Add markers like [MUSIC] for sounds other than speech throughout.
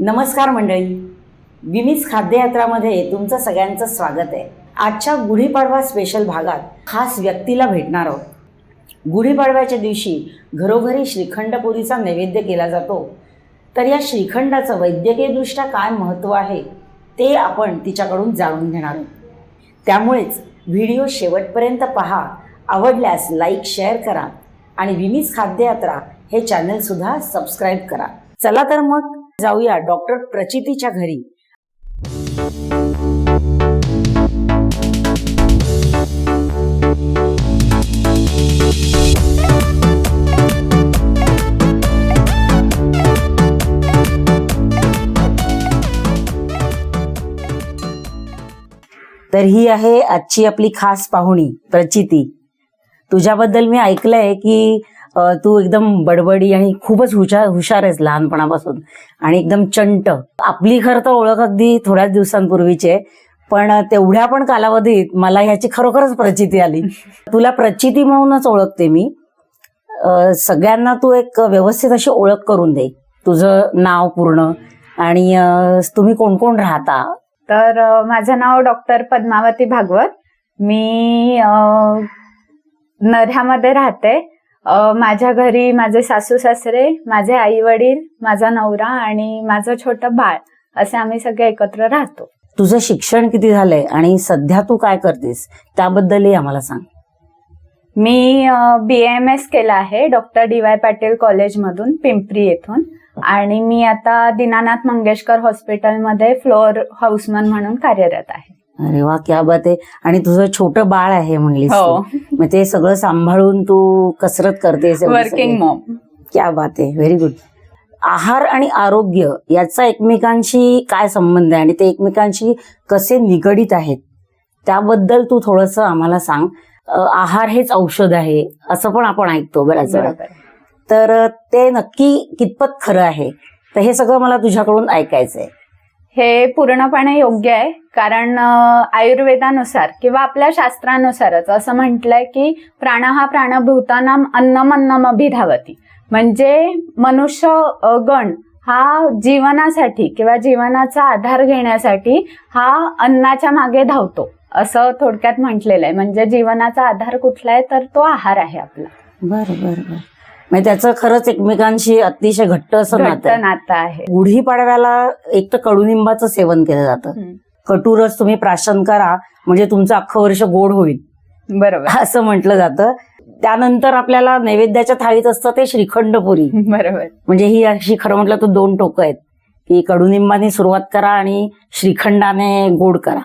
नमस्कार मंडळी. विमीज खाद्ययात्रामध्ये तुमचं सगळ्यांचं स्वागत आहे. आजच्या गुढीपाडवा स्पेशल भागात खास व्यक्तीला भेटणार आहोत. गुढीपाडव्याच्या दिवशी घरोघरी श्रीखंडपुरीचा नैवेद्य केला जातो. तर या श्रीखंडाचं वैद्यकीयदृष्ट्या काय महत्त्व आहे ते आपण तिच्याकडून जाणून घेणार आहोत. त्यामुळेच व्हिडिओ शेवटपर्यंत पहा आवडल्यास लाईक शेअर करा आणि विमीज खाद्ययात्रा हे चॅनलसुद्धा सबस्क्राईब करा. चला तर मग जाऊया डॉक्टर प्रचितीच्या घरी. तर ही आहे आजची आपली खास पाहुणी प्रचिती. तुझ्याबद्दल मी ऐकलंय की तू एकदम बडबडी आणि खूपच हुशार हुशार आहेस लहानपणापासून. आणि एकदम चंट. आपली खरं तर ओळख अगदी थोड्याच दिवसांपूर्वीची आहे. पण तेवढ्या पण कालावधीत मला ह्याची खरोखरच प्रचिती आली. तुला प्रचिती म्हणूनच ओळखते मी. सगळ्यांना तू एक व्यवस्थित अशी ओळख करून दे. तुझं नाव पूर्ण आणि तुम्ही कोण कोण राहता? तर माझं नाव डॉक्टर पद्मावती भागवत. मी नऱ्यामध्ये राहते. माझ्या घरी माझे सासू सासरे माझे आई वडील माझा नवरा आणि माझं छोटं बाळ असे आम्ही सगळे एकत्र राहतो. तुझं शिक्षण किती झालंय आणि सध्या तू काय करतेस? त्याबद्दलही आम्हाला सांग. मी बी एम एस केलं आहे डॉक्टर डी वाय पाटील कॉलेजमधून पिंपरी येथून. आणि मी आता दीनानाथ मंगेशकर हॉस्पिटलमध्ये फ्लोअर हाऊसमन म्हणून कार्यरत आहे. अरे वा क्या बात आहे. आणि तुझं छोटं बाळ आहे म्हणलीस हो. मग ते सगळं सांभाळून तू कसरत करतेस एवढं वर्किंग. मॉम क्या बात आहे. व्हेरी गुड आहार आणि आरोग्य याचा एकमेकांशी काय संबंध आहे? आणि ते एकमेकांशी कसे निगडीत आहेत? त्याबद्दल तू थोडस आम्हाला सांग. आहार हेच औषध आहे असं पण आपण ऐकतो बऱ्याच वेळा. बरोबर. तर ते नक्की कितपत खरं आहे? तर हे सगळं मला तुझ्याकडून ऐकायचंय. हे पूर्णपणे योग्य आहे कारण आयुर्वेदानुसार किंवा आपल्या शास्त्रानुसारच असं म्हटलंय की प्राण हा प्राणभूतानाम अन्नम अन्नम अभिधावती. म्हणजे मनुष्य गण हा जीवनासाठी किंवा जीवनाचा आधार घेण्यासाठी हा अन्नाच्या मागे धावतो असं थोडक्यात म्हटलेलं आहे. म्हणजे जीवनाचा आधार कुठला आहे तर तो आहार आहे आपला. बरं बरं बरं. म्हणजे त्याचं खरंच एकमेकांशी अतिशय घट्ट असं नातं घट्ट आहे. नातं आहे. गुढीपाडव्याला एक तर कडुनिंबाचं सेवन केलं जातं. कटुरस तुम्ही प्राशन करा म्हणजे तुमचं अख्खं वर्ष गोड होईल. बरोबर. [LAUGHS] असं म्हटलं जातं. त्यानंतर आपल्याला नैवेद्याच्या थाळीत असतं ते श्रीखंडपुरी. बरोबर. म्हणजे ही अशी खरं म्हटलं तर दोन टोकं आहेत. की कडुनिंबाने सुरुवात करा आणि श्रीखंडाने गोड करा.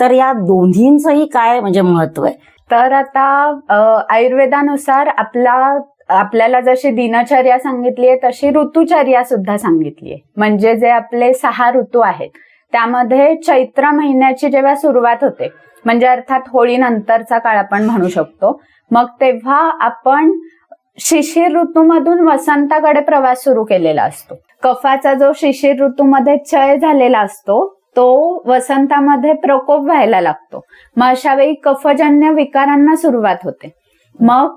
तर या दोन्हींचंही काय म्हणजे महत्त्व आहे? तर आता अ, आयुर्वेदानुसार आपला आपल्याला जशी दिनचर्या सांगितली आहे तशी ऋतुचर्या सुद्धा सांगितली आहे. म्हणजे जे आपले सहा ऋतू आहेत त्यामध्ये चैत्र महिन्याची जेव्हा सुरुवात होते म्हणजे अर्थात होळीनंतरचा काळ आपण म्हणू शकतो मग तेव्हा आपण शिशिर ऋतूमधून वसंताकडे प्रवास सुरू केलेला असतो. कफाचा जो शिशिर ऋतूमध्ये क्षय झालेला असतो तो वसंतामध्ये प्रकोप व्हायला लागतो. मग अशा वेळी कफजन्य विकारांना सुरुवात होते. मग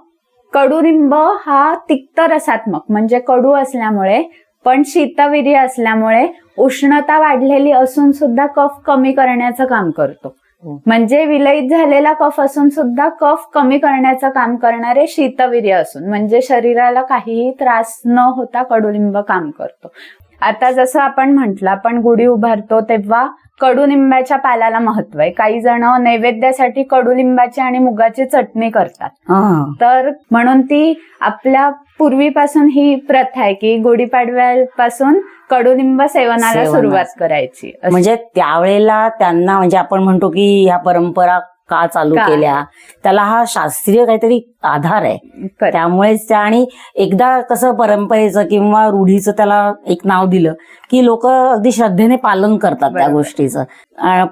कडुलिंब हा तिक्त रसात्मक म्हणजे कडू असल्यामुळे पण शीतवीर्य असल्यामुळे उष्णता वाढलेली असून सुद्धा कफ कमी करण्याचं काम करतो हो. म्हणजे विलयित झालेला कफ असून सुद्धा कफ कमी करण्याचं काम करणारे शीतवीर्य असून म्हणजे शरीराला काहीही त्रास न होता कडुलिंब काम करतो आता जसं आपण म्हटलं आपण गुढी उभारतो तेव्हा कडुलिंबाच्या पाल्याला महत्त्व आहे काही जण नैवेद्यासाठी कडुलिंबाची आणि मुगाची चटणी करतात तर म्हणून ती आपल्या पूर्वीपासून ही प्रथा आहे की गुढीपाडव्यापासून कडुलिंब सेवनाला. सुरुवात करायची. म्हणजे त्यावेळेला त्यांना म्हणजे आपण म्हणतो की ह्या परंपरा का चालू का? केल्या? त्याला हा शास्त्रीय काहीतरी आधार आहे. त्यामुळेच त्या आणि एकदा कसं परंपरेचं किंवा रूढीचं त्याला एक नाव दिलं की लोक अगदी श्रद्धेने पालन करतात त्या. गोष्टीचं.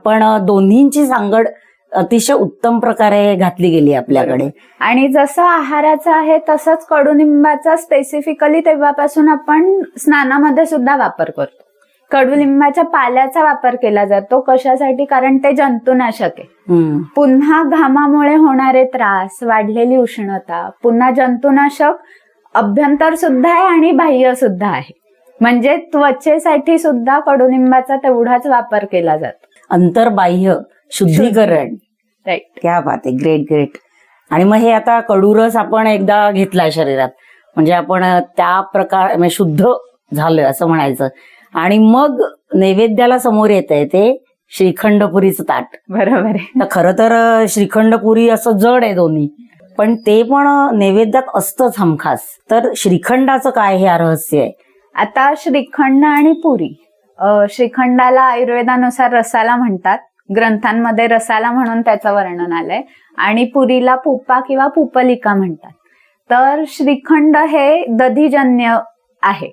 पण दोन्हींची सांगड अतिशय उत्तम प्रकारे घातली गेली आपल्याकडे. आणि जसं आहाराचं आहे तसंच कडुलिंबाचा स्पेसिफिकली तेव्हापासून आपण स्नानामध्ये सुद्धा वापर करतो. कडुलिंबाच्या पाल्याचा वापर केला जातो. कशासाठी? कारण ते जंतुनाशक आहे. पुन्हा घामामुळे होणारे त्रास वाढलेली उष्णता पुन्हा जंतुनाशक अभ्यंतर सुद्धा आहे आणि बाह्य सुद्धा आहे. म्हणजे त्वचेसाठी सुद्धा कडुलिंबाचा तेवढाच वापर केला जातो. अंतर्बाह्य शुद्धीकरण. राईट क्या बात आहे. ग्रेट ग्रेट आणि मग हे आता कडूरस आपण एकदा घेतला शरीरात. म्हणजे आपण त्या प्रकार म्हणजे शुद्ध झालं असं म्हणायचं. आणि मग नैवेद्याला समोर येत आहे ते श्रीखंडपुरीचं ताट. बरोबर आहे. खरं तर श्रीखंडपुरी असं जड आहे दोन्ही. पण ते पण नैवेद्यात असतंच हमखास तर श्रीखंडाचं काय हे रहस्य आहे? आता श्रीखंड आणि पुरी श्रीखंडाला आयुर्वेदानुसार रसाला म्हणतात. ग्रंथांमध्ये रसाला म्हणून त्याचं वर्णन आलंय. आणि पुरीला पुपा किंवा पुपलिका म्हणतात. तर श्रीखंड हे दधीजन्य आहे.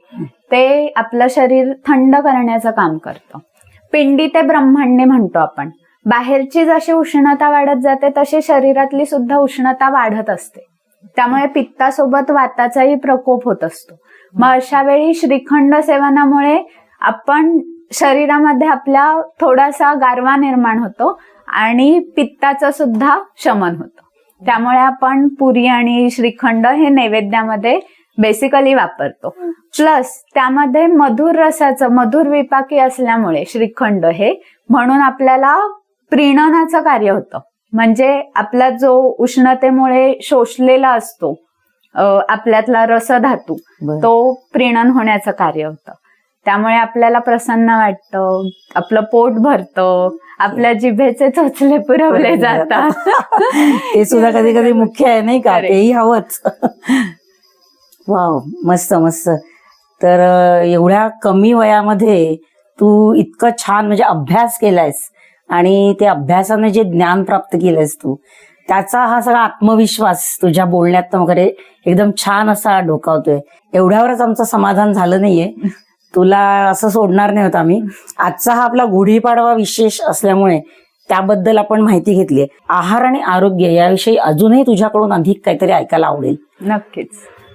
ते आपलं शरीर थंड करण्याचं काम करतं. पिंडी ते ब्रह्मांडी म्हणतो आपण. बाहेरची जशी उष्णता वाढत जाते तशी शरीरातली सुद्धा उष्णता वाढत असते. त्यामुळे पित्तासोबत वाताचाही प्रकोप होत असतो. मग अशा वेळी श्रीखंड सेवनामुळे आपण शरीरामध्ये आपल्या थोडासा गारवा निर्माण होतो आणि पित्ताचं सुद्धा शमन होतं. त्यामुळे आपण पुरी आणि श्रीखंड हे नैवेद्यामध्ये बेसिकली वापरतो. प्लस त्यामध्ये मधुर रसाचं मधुर विपाकी असल्यामुळे श्रीखंड हे म्हणून आपल्याला प्रीणनाचं कार्य होतं. म्हणजे आपला जो उष्णतेमुळे शोषलेला असतो आपल्यातला रसधातू बरं. तो प्रीणन होण्याचं कार्य होतं. त्यामुळे आपल्याला प्रसन्न वाटतं आपलं पोट भरतं आपल्या जिभेचे चोचले पुरवले जातात. [LAUGHS] ते सुद्धा कधी कधी मुख्य आहे नाही का. तेही हवंच. वाव मस्त मस्त. तर एवढ्या कमी वयामध्ये तू इतकं छान म्हणजे अभ्यास केलायस आणि ते अभ्यासाने जे ज्ञान प्राप्त केलंयस तू त्याचा हा सगळा आत्मविश्वास तुझ्या बोलण्यात वगैरे एकदम छान असा डोकावतोय. एवढ्यावरच आमचं समाधान झालं नाहीये. तुला असं सोडणार नाही होत आम्ही. आजचा हा आपला गुढीपाडवा विशेष असल्यामुळे त्याबद्दल आपण माहिती घेतली आहार आणि आरोग्य याविषयी अजूनही तुझ्याकडून अधिक काहीतरी ऐकायला आवडेल. नक्कीच.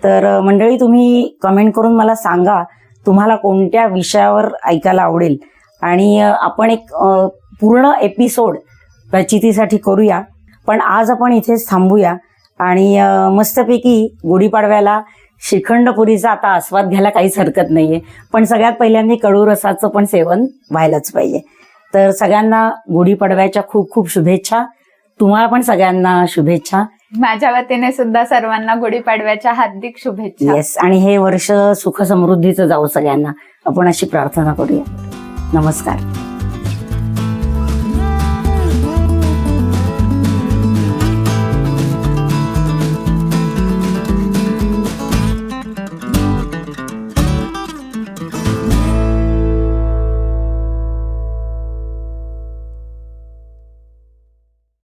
तर मंडळी तुम्ही कमेंट करून मला सांगा तुम्हाला कोणत्या विषयावर ऐकायला आवडेल? आणि आपण एक पूर्ण एपिसोड प्रचितीसाठी करूया. पण आज आपण इथेच थांबूया. आणि मस्तपैकी गुढीपाडव्याला श्रीखंडपुरीचा आता आस्वाद घ्यायला काहीच हरकत नाही आहे पण सगळ्यात पहिल्यांदा कडू रसाचं पण सेवन व्हायलाच पाहिजे. तर सगळ्यांना गुढीपाडव्याच्या खूप खूप शुभेच्छा. तुम्हाला पण सगळ्यांना शुभेच्छा. माझ्या वतीने सुद्धा सर्वांना गुढीपाडव्याच्या हार्दिक शुभेच्छा. येस आणि हे वर्ष सुख समृद्धीचं जाऊ सगळ्यांना. आपण अशी प्रार्थना करूया. नमस्कार.